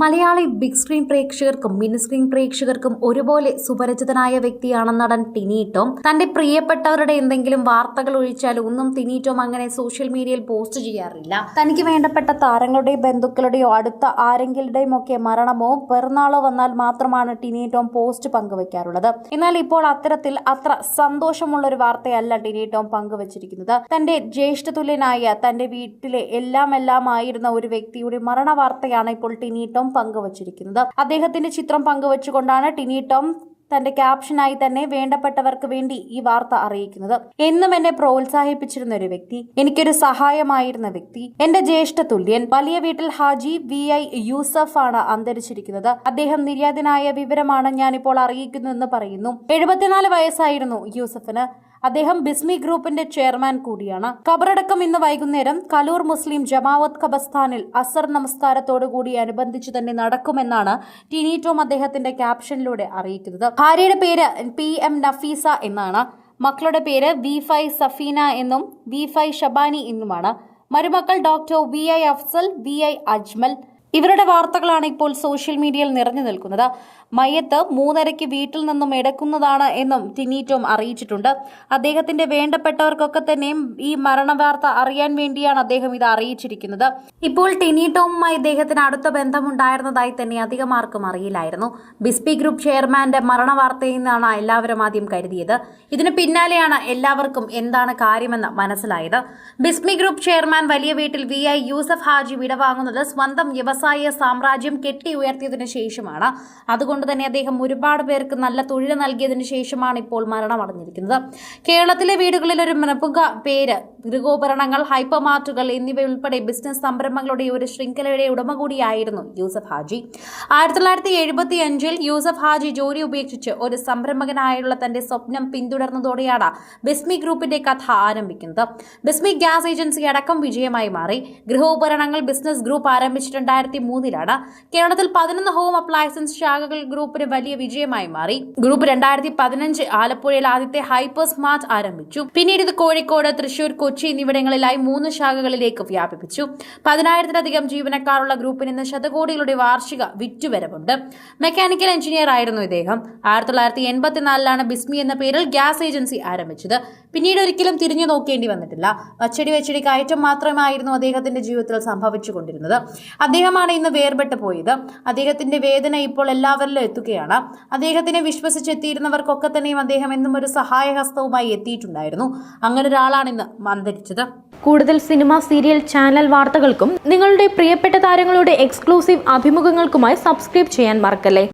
Malayali big screen പ്രേക്ഷകർക്കും mini screen പ്രേക്ഷകർക്കും ഒരുപോലെ സുപരിചിതനായ വ്യക്തിയാണ് നടൻ ടിനീറ്റോം തന്റെ പ്രിയപ്പെട്ടവരുടെ എന്തെങ്കിലും വാർത്തകൾ ഒഴിച്ചാൽ ഒന്നും ടിനീറ്റോം അങ്ങനെ സോഷ്യൽ മീഡിയയിൽ പോസ്റ്റ് ചെയ്യാറില്ല. തനിക്ക് വേണ്ടപ്പെട്ട താരങ്ങളുടെയോ ബന്ധുക്കളുടെയോ അടുത്ത ആരെങ്കിലുടെയും ഒക്കെ മരണമോ പിറന്നാളോ വന്നാൽ മാത്രമാണ് ടിനീറ്റോം പോസ്റ്റ് പങ്കുവയ്ക്കാറുള്ളത് എന്നാൽ ഇപ്പോൾ അത്തരത്തിൽ അത്ര സന്തോഷമുള്ള ഒരു വാർത്തയല്ല ടിനീറ്റോം പങ്കുവച്ചിരിക്കുന്നത്. തന്റെ ജ്യേഷ്ഠതുല്യനായ തന്റെ വീട്ടിലെ എല്ലാം എല്ലാം ആയിരുന്ന ഒരു വ്യക്തിയുടെ മരണ വാർത്തയാണ് ഇപ്പോൾ ടിനീറ്റോം പങ്കുവച്ചിരിക്കുന്നത്. അദ്ദേഹത്തിന്റെ ചിത്രം പങ്കുവച്ചുകൊണ്ടാണ് ടിനി ടോം തന്റെ ക്യാപ്ഷനായി തന്നെ വേണ്ടപ്പെട്ടവർക്ക് വേണ്ടി ഈ വാർത്ത അറിയിക്കുന്നത്. എന്നും എന്നെ പ്രോത്സാഹിപ്പിച്ചിരുന്ന ഒരു വ്യക്തി എനിക്കൊരു സഹായമായിരുന്ന വ്യക്തി എന്റെ ജ്യേഷ്ഠ തുല്യൻ വലിയ വീട്ടിൽ ഹാജി വി ഐ യൂസഫ് ആണ് അന്തരിച്ചിരിക്കുന്നത്. അദ്ദേഹം നിര്യാതനായ വിവരമാണ് ഞാനിപ്പോൾ അറിയിക്കുന്നതെന്ന് പറയുന്നു. എഴുപത്തിനാല് വയസ്സായിരുന്നു യൂസഫിന്. അദ്ദേഹം ബിസ്മി ഗ്രൂപ്പിന്റെ ചെയർമാൻ കൂടിയാണ്. ഖബറടക്കം ഇന്ന് വൈകുന്നേരം കലൂർ മുസ്ലിം ജമാവത്ത് ഖബസ്ഥാനിൽ അസർ നമസ്കാരത്തോടുകൂടി അനുബന്ധിച്ച് തന്നെ നടക്കുമെന്നാണ് ടിനീറ്റോം അദ്ദേഹത്തിന്റെ ക്യാപ്ഷനിലൂടെ അറിയിക്കുന്നത്. ഭാര്യയുടെ പേര് പി എം നഫീസ എന്നാണ്. മക്കളുടെ പേര് വി ഫൈ സഫീന എന്നും വി ഫൈ ഷബാനി എന്നുമാണ്. മരുമക്കൾ doctor V I Afsal V I Ajmal ഇവരുടെ വാർത്തകളാണ് ഇപ്പോൾ സോഷ്യൽ മീഡിയയിൽ നിറഞ്ഞു നിൽക്കുന്നത്. മയ്യത്ത് മൂന്നരയ്ക്ക് വീട്ടിൽ നിന്നും എടുക്കുന്നതാണ് എന്നും ടിനീറ്റോം അറിയിച്ചിട്ടുണ്ട്. അദ്ദേഹത്തിന്റെ വേണ്ടപ്പെട്ടവർക്കൊക്കെ തന്നെയും ഈ മരണവാർത്ത അറിയാൻ വേണ്ടിയാണ് അദ്ദേഹം ഇത് അറിയിച്ചിരിക്കുന്നത്. ഇപ്പോൾ ടിനീറ്റോമുമായി അദ്ദേഹത്തിന് അടുത്ത ബന്ധമുണ്ടായിരുന്നതായി തന്നെ അധികം ആർക്കും അറിയില്ലായിരുന്നു. ബിസ്പി ഗ്രൂപ്പ് ചെയർമാന്റെ മരണവാർത്തയിൽ നിന്നാണ് എല്ലാവരും ആദ്യം കരുതിയത്. ഇതിന് പിന്നാലെയാണ് എല്ലാവർക്കും എന്താണ് കാര്യമെന്ന് മനസ്സിലായത്. ബിസ്മി ഗ്രൂപ്പ് ചെയർമാൻ വലിയ വീട്ടിൽ വി ഐ യൂസഫ് ഹാജി വിടവാങ്ങുന്നത് സ്വന്തം വ്യവസായ സാമ്രാജ്യം കെട്ടി ഉയർത്തിയതിനു ശേഷമാണ്. അതുകൊണ്ട് തന്നെ അദ്ദേഹം ഒരുപാട് പേർക്ക് നല്ല തൊഴിൽ നൽകിയതിനു ശേഷമാണ് ഇപ്പോൾ മരണമടഞ്ഞിരിക്കുന്നത്. കേരളത്തിലെ വീടുകളിൽ ഒരു പ്രമുഖ പേര് ഗൃഹോപകരണങ്ങൾ ഹൈപ്പർ മാർട്ടുകൾ എന്നിവ ഉൾപ്പെടെ ബിസിനസ് സംരംഭങ്ങളുടെ ഒരു ശൃംഖലയുടെ ഉടമ കൂടിയായിരുന്നു യൂസഫ് ഹാജി. ആയിരത്തി തൊള്ളായിരത്തി എഴുപത്തി അഞ്ചിൽ യൂസഫ് ഹാജി ജോലി ഉപേക്ഷിച്ച് ഒരു സംരംഭകനായുള്ള തന്റെ സ്വപ്നം പിന്തുടർന്നതോടെയാണ് ബിസ്മി ഗ്രൂപ്പിന്റെ കഥ ആരംഭിക്കുന്നത്. ബിസ്മി ഗ്യാസ് ഏജൻസി അടക്കം വിജയമായി മാറി. ഗൃഹോപകരണങ്ങൾ ബിസിനസ് ഗ്രൂപ്പ് ആരംഭിച്ചിട്ടുണ്ടായിരുന്നു. മൂന്നിലാണ് കേരളത്തിൽ പതിനൊന്ന് ഹോം അപ്ലയൻസസ് ശാഖകൾ ഗ്രൂപ്പിന് വലിയ വിജയമായി മാറി. ഗ്രൂപ്പ് രണ്ടായിരത്തി പതിനഞ്ച് ആലപ്പുഴയിൽ ആദ്യത്തെ ഹൈപ്പർ സ്മാർട്ട് ആരംഭിച്ചു. പിന്നീട് ഇത് കോഴിക്കോട് തൃശൂർ കൊച്ചി എന്നിവിടങ്ങളിലായി മൂന്ന് ശാഖകളിലേക്ക് വ്യാപിപ്പിച്ചു. പതിനായിരത്തിലധികം ജീവനക്കാരുള്ള ഗ്രൂപ്പിന് ഇന്ന് ശതകോടികളുടെ വാർഷിക വിറ്റുവരവുണ്ട്. മെക്കാനിക്കൽ എഞ്ചിനീയർ ആയിരുന്നു ഇദ്ദേഹം. ആയിരത്തി തൊള്ളായിരത്തി എൺപത്തിനാലിലാണ് ബിസ്മി എന്ന പേരിൽ ഗ്യാസ് ഏജൻസി ആരംഭിച്ചത്. പിന്നീട് ഒരിക്കലും തിരിഞ്ഞു നോക്കേണ്ടി വന്നിട്ടില്ല. വച്ചടി വച്ചടി കയറ്റം മാത്രമായിരുന്നു അദ്ദേഹത്തിന്റെ ജീവിതത്തിൽ സംഭവിച്ചുകൊണ്ടിരുന്നത്. അദ്ദേഹമാണ് ഇന്ന് വേർപെട്ട് പോയത്. അദ്ദേഹത്തിന്റെ വേദന ഇപ്പോൾ എല്ലാവരിലും എത്തുകയാണ്. അദ്ദേഹത്തിനെ വിശ്വസിച്ചെത്തിയിരുന്നവർക്കൊക്കെ തന്നെയും അദ്ദേഹം എന്നും ഒരു സഹായഹസ്തവുമായി എത്തിയിട്ടുണ്ടായിരുന്നു. അങ്ങനെ ഒരാളാണ് ഇന്ന് അന്തരിച്ചത്. കൂടുതൽ സിനിമ സീരിയൽ ചാനൽ വാർത്തകൾക്കും നിങ്ങളുടെ പ്രിയപ്പെട്ട താരങ്ങളുടെ എക്സ്ക്ലൂസീവ് അഭിമുഖങ്ങൾക്കുമായി സബ്സ്ക്രൈബ് ചെയ്യാൻ മറക്കല്ലേ?